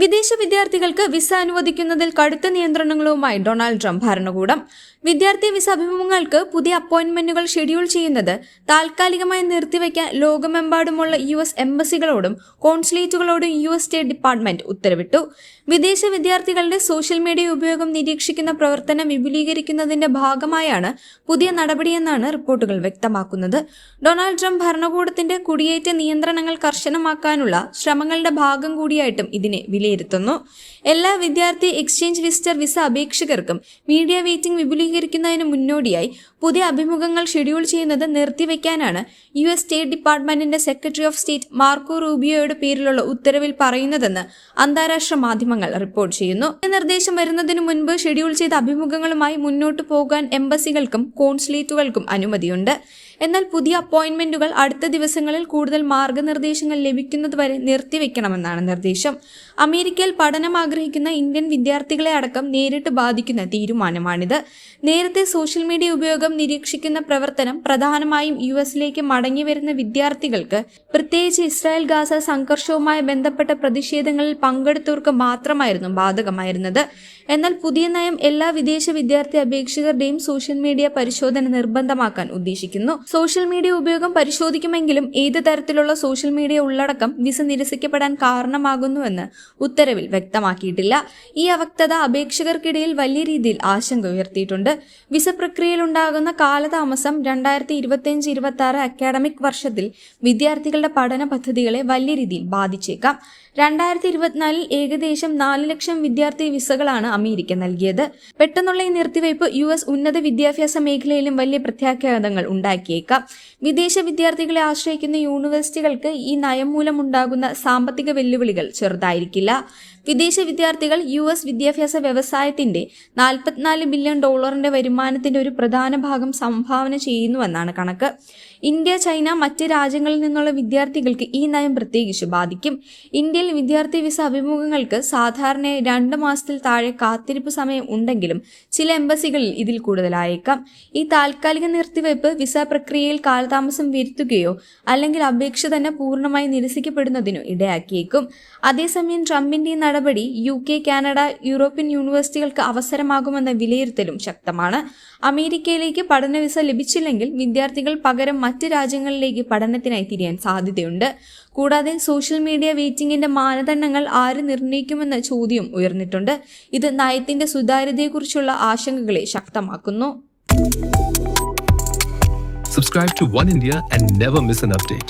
വിദേശ വിദ്യാർത്ഥികൾക്ക് വിസ അനുവദിക്കുന്നതിൽ കടുത്ത നിയന്ത്രണങ്ങളുമായി ഡൊണാൾഡ് ട്രംപ് ഭരണകൂടം. വിദ്യാർത്ഥി വിസ അഭിമുഖങ്ങൾക്ക് പുതിയ അപ്പോയിന്റ്മെന്റുകൾ ഷെഡ്യൂൾ ചെയ്യുന്നത് താൽക്കാലികമായി നിർത്തിവെക്കാൻ ലോകമെമ്പാടുമുള്ള യു എസ് എംബസികളോടും കോൺസുലേറ്റുകളോടും യു എസ് സ്റ്റേറ്റ് ഡിപ്പാർട്ട്മെന്റ് ഉത്തരവിട്ടു. വിദേശ വിദ്യാർത്ഥികളുടെ സോഷ്യൽ മീഡിയ ഉപയോഗം നിരീക്ഷിക്കുന്ന പ്രവർത്തനം വിപുലീകരിക്കുന്നതിന്റെ ഭാഗമായാണ് പുതിയ നടപടിയെന്നാണ് റിപ്പോർട്ടുകൾ വ്യക്തമാക്കുന്നത്. ഡൊണാൾഡ് ട്രംപ് ഭരണകൂടത്തിന്റെ കുടിയേറ്റ നിയന്ത്രണങ്ങൾ കർശനമാക്കാനുള്ള ശ്രമങ്ങളുടെ ഭാഗം കൂടിയായിട്ടും ഇതിനെ വിലയിരുത്തുന്നു. എല്ലാ വിദ്യാർത്ഥി എക്സ്ചേഞ്ച് വിസിറ്റർ വിസ അപേക്ഷകർക്കും മീഡിയ വെയിറ്റിംഗ് വിപുലീകരിക്കുന്നതിന് മുന്നോടിയായി പുതിയ അഭിമുഖങ്ങൾ ഷെഡ്യൂൾ ചെയ്യുന്നത് നിർത്തിവെക്കാനാണ് യു എസ് സ്റ്റേറ്റ് ഡിപ്പാർട്ട്മെന്റിന്റെ സെക്രട്ടറി ഓഫ് സ്റ്റേറ്റ് മാർക്കോ റൂബിയോയുടെ പേരിലുള്ള ഉത്തരവിൽ പറയുന്നതെന്ന് അന്താരാഷ്ട്ര മാധ്യമങ്ങൾ റിപ്പോർട്ട് ചെയ്യുന്നു. നിർദ്ദേശം വരുന്നതിനു മുൻപ് ഷെഡ്യൂൾ ചെയ്ത അഭിമുഖങ്ങളുമായി മുന്നോട്ട് പോകാൻ എംബസികൾക്കും കോൺസുലേറ്റുകൾക്കും അനുമതിയുണ്ട്. എന്നാൽ പുതിയ അപ്പോയിന്റ്മെന്റുകൾ അടുത്ത ദിവസങ്ങളിൽ കൂടുതൽ മാർഗനിർദ്ദേശങ്ങൾ ലഭിക്കുന്നതുവരെ നിർത്തിവെക്കണമെന്നാണ് നിർദ്ദേശം. അമേരിക്കയിൽ പഠനം ആഗ്രഹിക്കുന്ന ഇന്ത്യൻ വിദ്യാർത്ഥികളെ അടക്കം നേരിട്ട് ബാധിക്കുന്ന തീരുമാനമാണിത്. നേരത്തെ സോഷ്യൽ മീഡിയ ഉപയോഗം നിരീക്ഷിക്കുന്ന പ്രവർത്തനം പ്രധാനമായും യു എസിലേക്ക് മടങ്ങിവരുന്ന വിദ്യാർത്ഥികൾക്ക് പ്രത്യേകിച്ച് ഇസ്രായേൽ ഗാസ സംഘർഷവുമായി ബന്ധപ്പെട്ട പ്രതിഷേധങ്ങളിൽ പങ്കെടുത്തവർക്ക് മാത്രമായിരുന്നു ബാധകമായിരുന്നത്. എന്നാൽ പുതിയ നയം എല്ലാ വിദേശ വിദ്യാർത്ഥി അപേക്ഷകരുടെയും സോഷ്യൽ മീഡിയ പരിശോധന നിർബന്ധമാക്കാൻ ഉദ്ദേശിക്കുന്നു. സോഷ്യൽ മീഡിയ ഉപയോഗം പരിശോധിക്കുമെങ്കിലും ഏത് തരത്തിലുള്ള സോഷ്യൽ മീഡിയ ഉള്ളടക്കം വിസ നിരസിക്കപ്പെടാൻ കാരണമാകുന്നുവെന്ന് ഉത്തരവിൽ വ്യക്തമാക്കിയിട്ടില്ല. ഈ അവക്തത അപേക്ഷകർക്കിടയിൽ വലിയ രീതിയിൽ ആശങ്ക ഉയർത്തിയിട്ടുണ്ട്. വിസ പ്രക്രിയയിലുണ്ടാകുന്ന കാലതാമസം രണ്ടായിരത്തി ഇരുപത്തിയഞ്ച് ഇരുപത്തി ആറ് അക്കാഡമിക് വർഷത്തിൽ വിദ്യാർത്ഥികളുടെ പഠന പദ്ധതികളെ വലിയ രീതിയിൽ ബാധിച്ചേക്കാം. രണ്ടായിരത്തി ഇരുപത്തിനാലിൽ ഏകദേശം നാല് ലക്ഷം വിദ്യാർത്ഥി വിസകളാണ് അമേരിക്ക നൽകിയത്. പെട്ടെന്നുള്ള ഈ നിർത്തിവയ്പ് യു എസ് ഉന്നത വിദ്യാഭ്യാസ മേഖലയിലും വലിയ പ്രത്യാഘാതങ്ങൾ ഉണ്ടാക്കിയേക്കാം. വിദേശ വിദ്യാർത്ഥികളെ ആശ്രയിക്കുന്ന യൂണിവേഴ്സിറ്റികൾക്ക് ഈ നയം മൂലമുണ്ടാകുന്ന സാമ്പത്തിക വെല്ലുവിളികൾ ചെറുതായിരിക്കില്ല. വിദേശ വിദ്യാർത്ഥികൾ യു എസ് വിദ്യാഭ്യാസ വ്യവസായത്തിന്റെ നാൽപ്പത്തിനാല് ബില്യൺ ഡോളറിന്റെ വരുമാനത്തിന്റെ ഒരു പ്രധാന ഭാഗം സംഭാവന ചെയ്യുന്നുവെന്നാണ് കണക്ക്. ഇന്ത്യ ചൈന മറ്റ് രാജ്യങ്ങളിൽ നിന്നുള്ള വിദ്യാർത്ഥികൾക്ക് ഈ നയം പ്രത്യേകിച്ച് ബാധിക്കും. ഇന്ത്യയിൽ വിദ്യാർത്ഥി വിസ അഭിമുഖങ്ങൾക്ക് സാധാരണ രണ്ട് മാസത്തിൽ താഴെ കാത്തിരിപ്പ് സമയം ഉണ്ടെങ്കിലും ചില എംബസികളിൽ ഇതിൽ കൂടുതലായേക്കാം. ഈ താൽക്കാലിക നിർത്തിവയ്പ് വിസ പ്രക്രിയയിൽ കാലതാമസം വരുത്തുകയോ അല്ലെങ്കിൽ അപേക്ഷ തന്നെ പൂർണമായി നിരസിക്കപ്പെടുന്നതിനോ ഇടയാക്കിയേക്കും. അതേസമയം ട്രംപിന്റെ നടപടി യു കെ കാനഡ യൂറോപ്യൻ യൂണിവേഴ്സിറ്റികൾക്ക് അവസരമാകുമെന്ന വിലയിരുത്തലും ശക്തമാണ് അമേരിക്കയിലേക്ക് പഠന വിസ ലഭിച്ചില്ലെങ്കിൽ വിദ്യാർത്ഥികൾ പകരം മറ്റ് രാജ്യങ്ങളിലേക്ക് പഠനത്തിനായി തിരിയാൻ സാധ്യതയുണ്ട്. കൂടാതെ സോഷ്യൽ മീഡിയ വെയിറ്റിംഗിന്റെ മാനദണ്ഡങ്ങൾ ആര് നിർണയിക്കുമെന്ന ചോദ്യം ഉയർന്നിട്ടുണ്ട്. ഇത് നയത്തിന്റെ സുതാര്യതയെക്കുറിച്ചുള്ള ആശങ്കകളെ ശക്തമാക്കുന്നു. Subscribe to One India and never miss an update.